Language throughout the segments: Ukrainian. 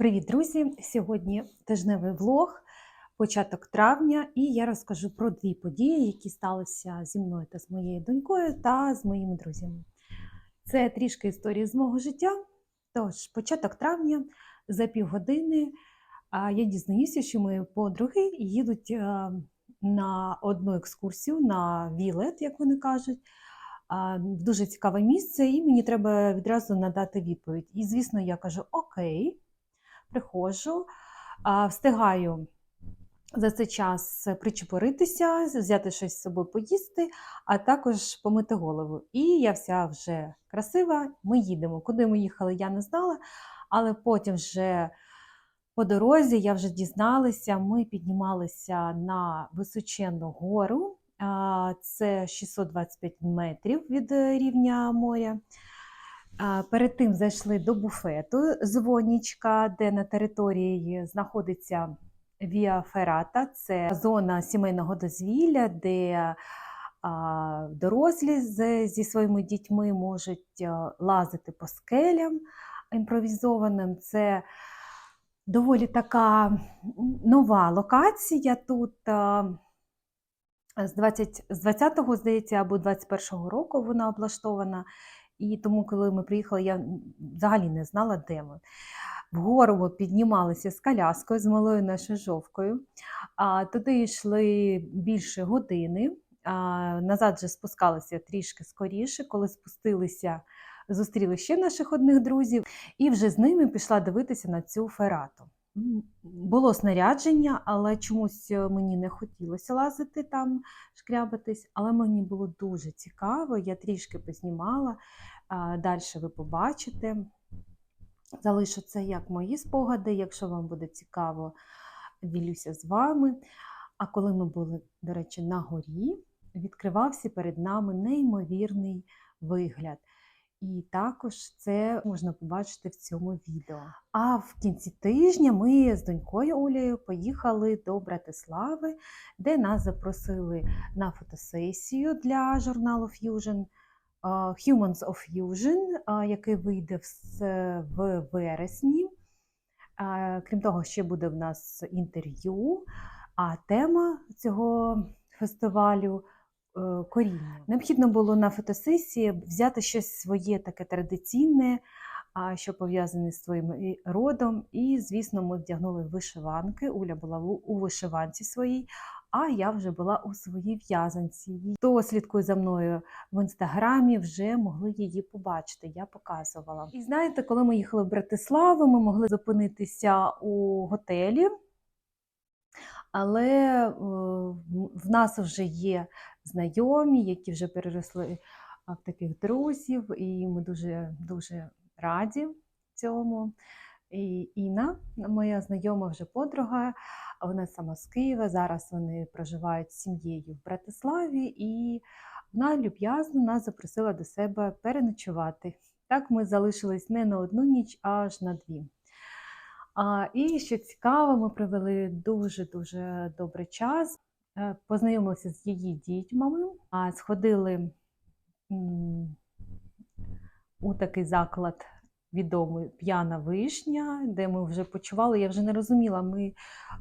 Привіт, друзі! Сьогодні тижневий влог, початок травня, і я розкажу про дві події, які сталися зі мною та з моєю донькою та з моїми друзями. Це трішки історії з мого життя. Тож, початок травня за півгодини я дізнаюся, що мої подруги їдуть на одну екскурсію на Вілет, як вони кажуть. в Дуже цікаве місце, і мені треба відразу надати відповідь. І, звісно, я кажу: Окей приходжу, встигаю за цей час причепуритися, взяти щось з собою поїсти, а також помити голову. І я вся вже красива. Ми їдемо. Куди ми їхали, я не знала, але потім вже. По дорозі я вже дізналася, ми піднімалися на височенну гору, це 625 метрів від е, рівня моря. Перед тим зайшли до буфету Звонічка, де на території знаходиться Віа Ферата. Це зона сімейного дозвілля, де дорослі зі своїми дітьми можуть лазити по скелям імпровізованим. Це доволі така нова локація тут. З 20, з 20-го, здається, або 21-го року вона облаштована. І тому, коли ми приїхали, я взагалі не знала, де ми. Вгору піднімалися з коляскою, з малою нашою жовкою. А, туди йшли більше години. А, назад вже спускалися трішки скоріше. Коли спустилися, зустріли ще наших одних друзів, і вже з ними пішла дивитися на цю ферату. Було снарядження, але чомусь е, мені не хотілося лазити там, шкрябатись, але мені було дуже цікаво. Я трішки познімала. Далі ви побачите. Залишу це як мої спогади. Якщо вам буде цікаво, ділюся з вами. А коли ми були, до речі, на горі, відкривався перед нами неймовірний вигляд. І також це можна побачити в цьому відео. А в кінці тижня ми з донькою Олею поїхали до Братислави, де нас запросили на фотосесію для журналу Fusion. Humans of Fusion, який вийде в вересні. Крім того, ще буде в нас інтерв'ю. А тема цього фестивалю коріння. Необхідно було на фотосесії взяти щось своє таке традиційне, що пов'язане з своїм родом. І, звісно, ми вдягнули вишиванки. Уля була у вишиванці своїй, а я вже була у своїй в'язанці. Хто слідкує за мною в інстаграмі, вже могли її побачити. Я показувала. І знаєте, коли ми їхали в Братиславу, ми могли зупинитися у готелі. Але е, в нас вже є знайомі, які вже переросли в таких друзів, і ми дуже дуже раді цьому. І Інна, моя знайома вже подруга, вона сама з Києва. Зараз вони проживають з сім'єю в Братиславі, і вона люб'язно нас запросила до себе переночувати. Так ми залишились не на одну ніч, аж на дві. А, і що цікаво, ми провели дуже-дуже добрий час. Е, Познайомилися з її дітьми, а, сходили у такий заклад відомий П'яна вишня, де ми вже почували. Я вже не розуміла, ми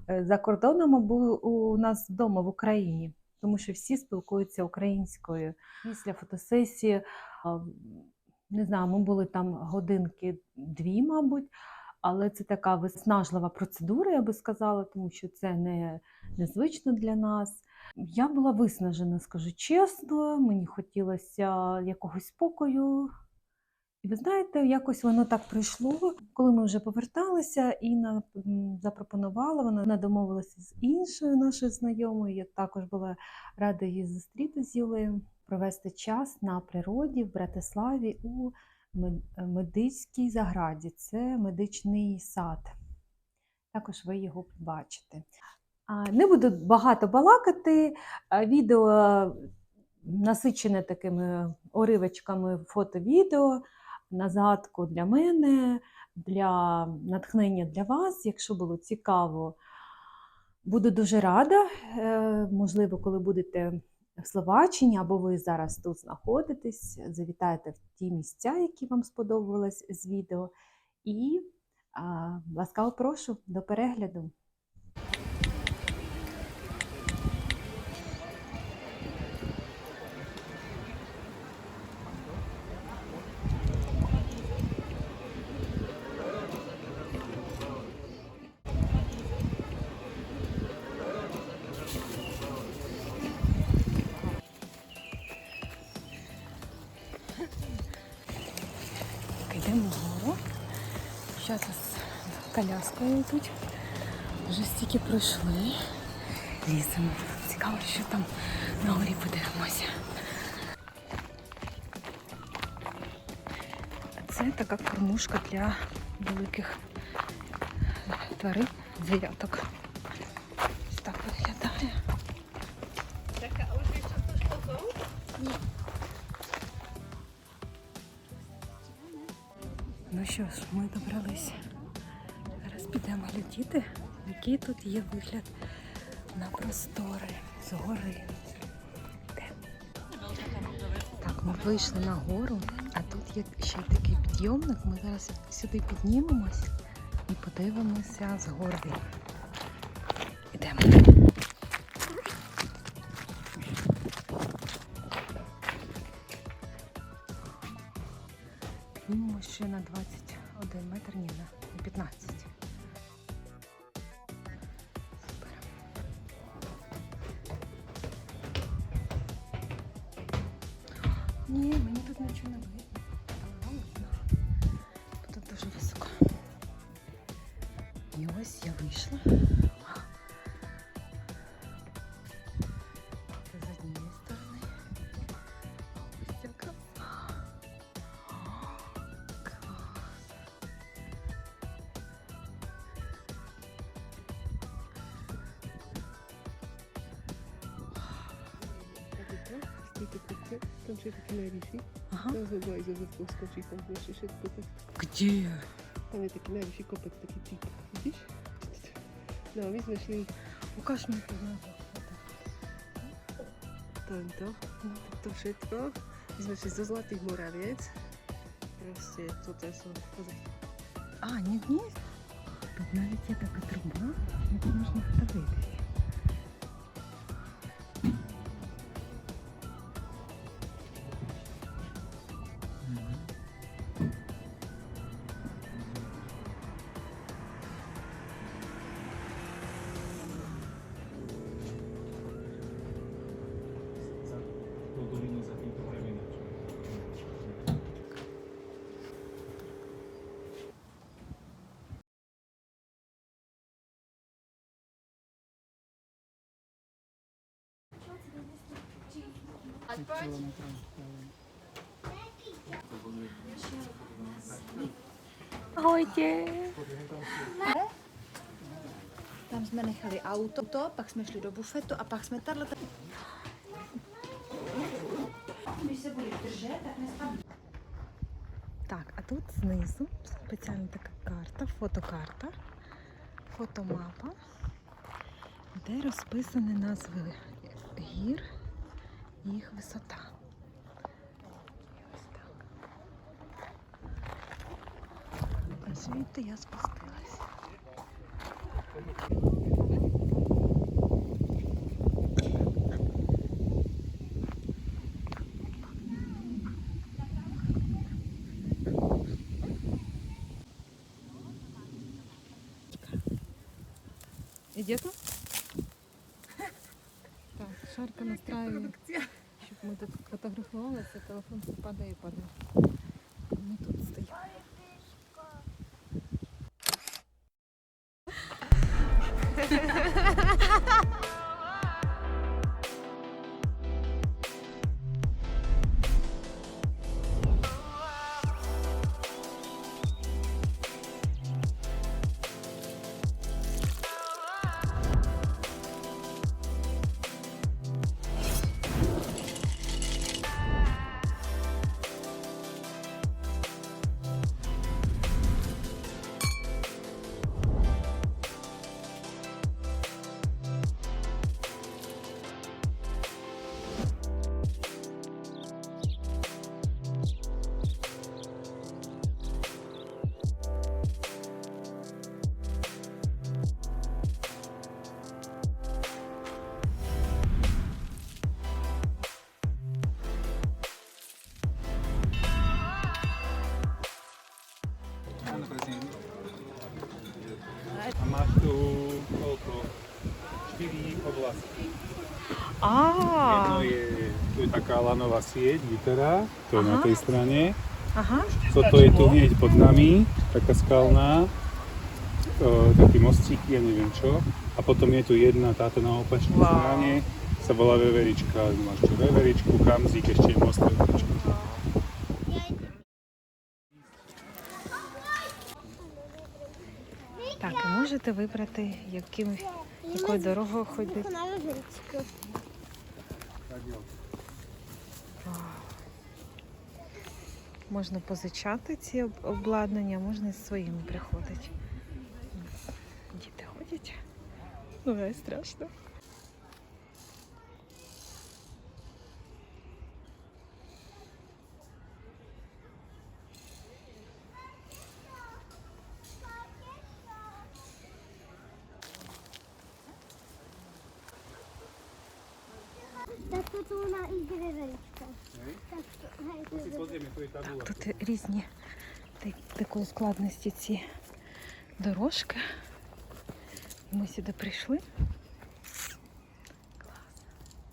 е, за кордоном або у нас вдома в Україні, тому що всі спілкуються українською. Після фотосесії, не знаю, ми були там годинки дві, мабуть. Але це така виснажлива процедура, я би сказала, тому що це не незвично для нас. Я була виснажена, скажу чесно, мені хотілося якогось спокою. І ви знаєте, якось воно так прийшло. Коли ми вже поверталися, Інна запропонувала, вона домовилася з іншою нашою знайомою. Я також була рада її зустріти з Юлею, провести час на природі в Братиславі у медицькій заграді. Це медичний сад. Також ви його побачите. Не буду багато балакати. Відео насичене такими уривочками фото-відео на згадку для мене, для натхнення для вас. Якщо було цікаво, буду дуже рада. Е, Можливо, коли будете в Словаччині, або ви зараз тут знаходитесь, завітайте в ті місця, які вам сподобались з відео, і А, Ласкаво прошу до перегляду. Коляскою йдуть. Вже стільки пройшли. Ліземо. Цікаво, що там на горі подивимося. Це така кормушка для великих тварин, звіряток. Ось так виглядає. Ну що ж, ми добрались. Зараз який тут є вигляд на простори з гори. Так, ми вийшли на гору, а тут є ще такий підйомник. Ми зараз сюди піднімемось і подивимося з гори. Стільки таке, там ще такі найбільші. Ага. Там забувай за заскочить, там ще ще копик. Где? Там є такі найбільші копик, такий тип. Видиш? Ну, ми знайшли Покаж мені познаку. там to. To všetko. My sme šli zo Zlatých Moraviec. Proste toto sú pozri. А, ні, ні. Тут навіть є така труба, яку можна подивитися. Ahojte. Tam jsme nechali auto, to, pak jsme šli do bufetu a pak jsme tady. Так, а тут знизу спеціальна така карта, фотокарта, фотомапа, де розписані назви гір і їх висота. Ось так. А звідти я спустилася. Фотографувалися, телефон падає падає. Jedno А, je, tu je taká lanová sieť, Vitera, to je na Aha. tej strane. ага. Toto je tu hneď pod nami, taká skalná, o, taký mostík, ja neviem čo. A potom je tu jedna, táto na opačnej Wow. strane, sa volá Veverička. Máš tu Veveričku, Kamzik, ešte je most Veverička. Так, і можете вибрати, яким, якою дорогою ходити. Можна позичати ці обладнання, можна з своїми приходити. Діти ходять. Ну, не страшно. Так тут вона і. Так, різні такої складності ці дорожки. Ми сюди прийшли.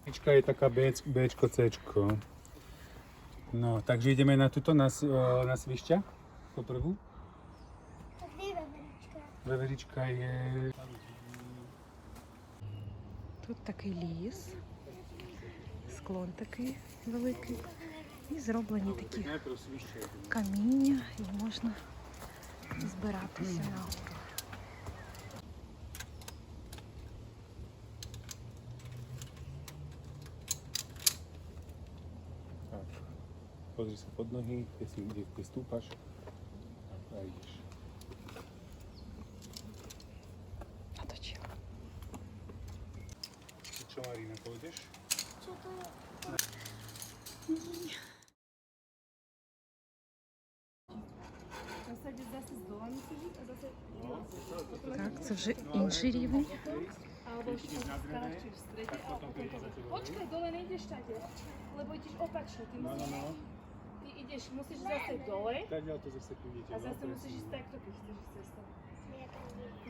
Je taká B, Bčko, Cčko. No, takže ideme na tuto, na, na svišťa, po prvú. Veverička je... Тут такий ліс, склон такий великий. І зроблені такі каміння, і можна збиратися на гору. Tak. Pozri sa pod nohy, kde, це вже інший рівень. Ty ideš, musíš zase dole Tak ďalej to zase pôjdete. a no, zase presne. musíš ísť takto, keď chceš ísť cestou.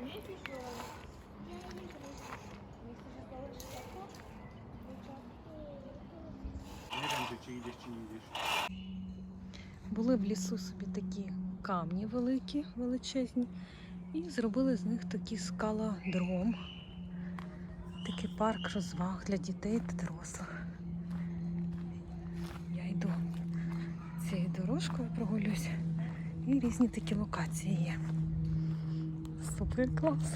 Nie, ty čo? Nechceš ísť dole ešte takto? Neviem, že či ideš, či nejdeš. Були в лісу собі такі камні великі, величезні, і зробили з них такий скалодром. Такий парк розваг для дітей та дорослих. Я йду цією дорожкою, прогулюсь, і різні такі локації є. Супер клас.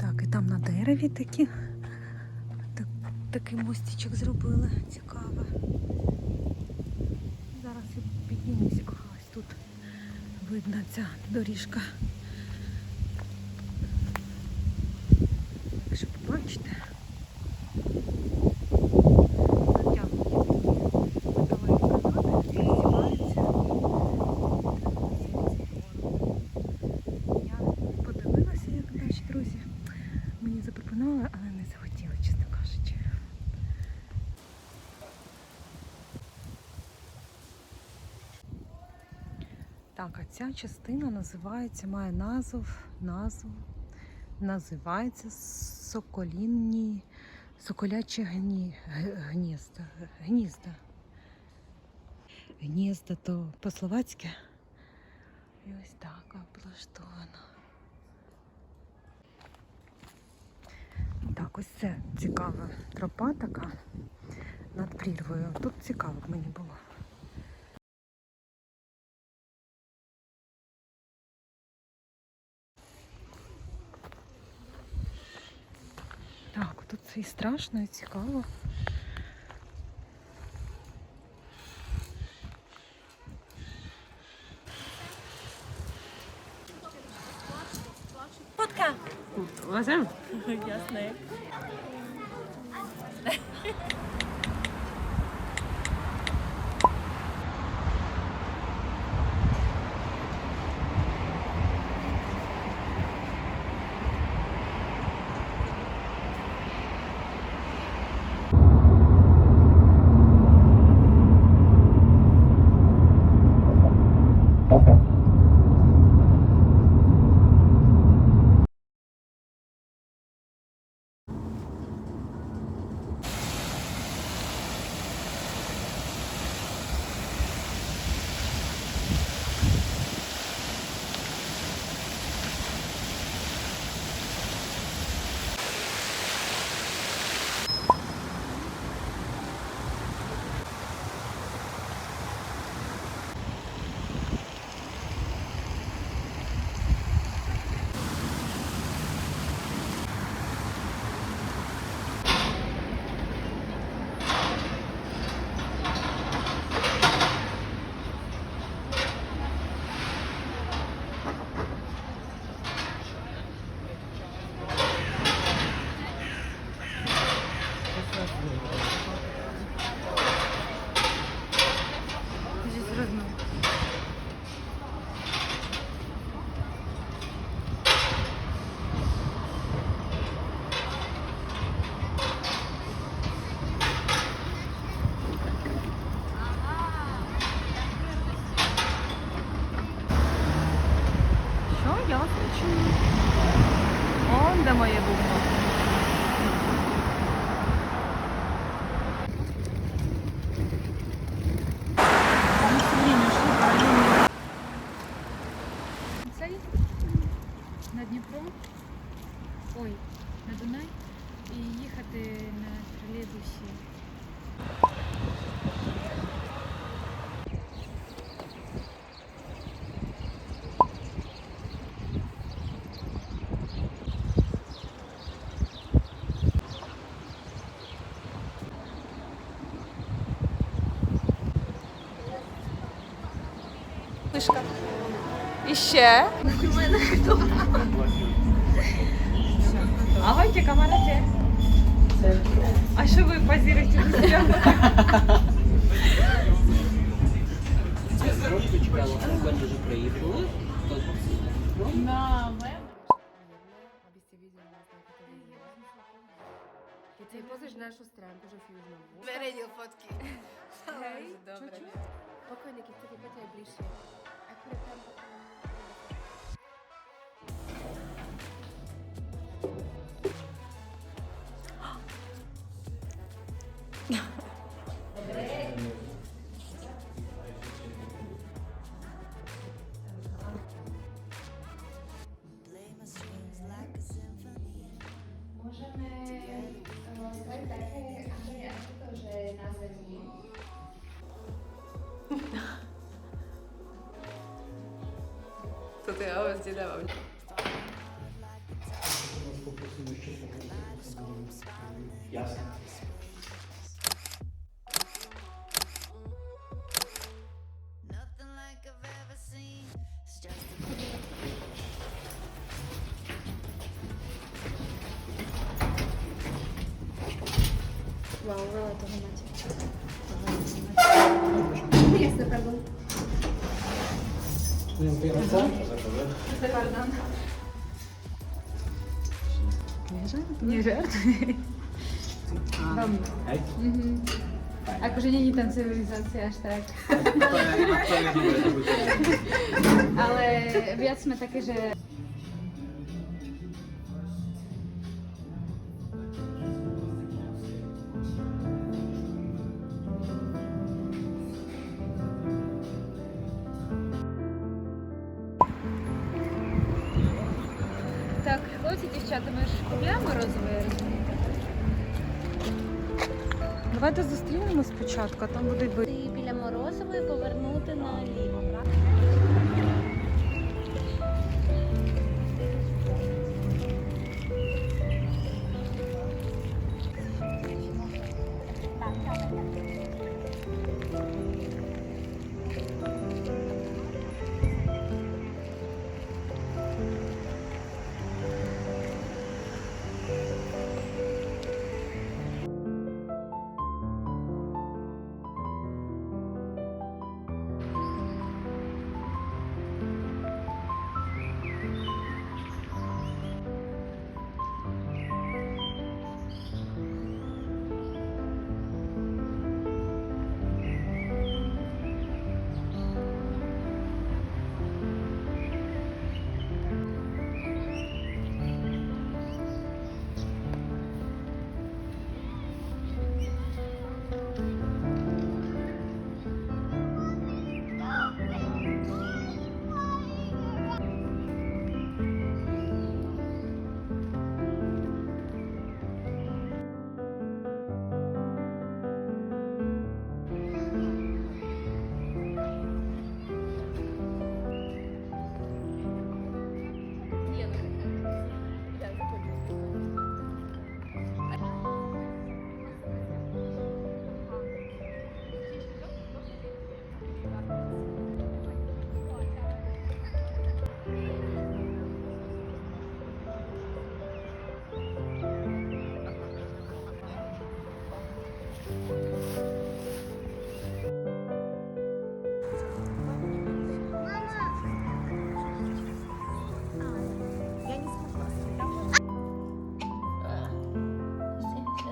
Так, і там на дереві такі так, такий мостичок зробили. Цікаве. Піднімуся. Ось тут видно ця доріжка. Якщо побачите. Натягнуті металеві канати, роздіваються. Я подивилася, як наші друзі мені запропонували, але не захотіли, чесно кажучи. Так, а ця частина називається, має назву, назву, називається Соколінні, Соколячі гні, гнізда. Гнізда. Гнізда то по-словацьки. І ось так облаштовано. Так, ось це цікава тропа така над прірвою. Тут цікаво мені було. Так, тут це і страшно, і цікаво. Фотка! Лазем? Ясно. І ще. Агоньте, камараде. А що ви позируєте? Трошечка, але вони вже приїхали. Keď si pozrieš našu stránku, že Fusion Verejnil fotky. Hej, Dobre. Pokojne, keď chcete, poďte aj Hasta luego. Nie žart? Veľmi. Hej? Mhm. Akože není tam civilizácia až tak. Ale viac sme také, že зустрінемо а там будуть біля Морозової повернути наліво.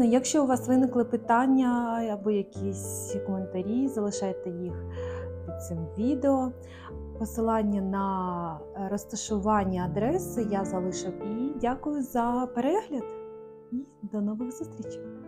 Звісно, якщо у вас виникли питання або якісь коментарі, залишайте їх під цим відео. Посилання на розташування адреси я залишив. І дякую за перегляд і до нових зустрічей!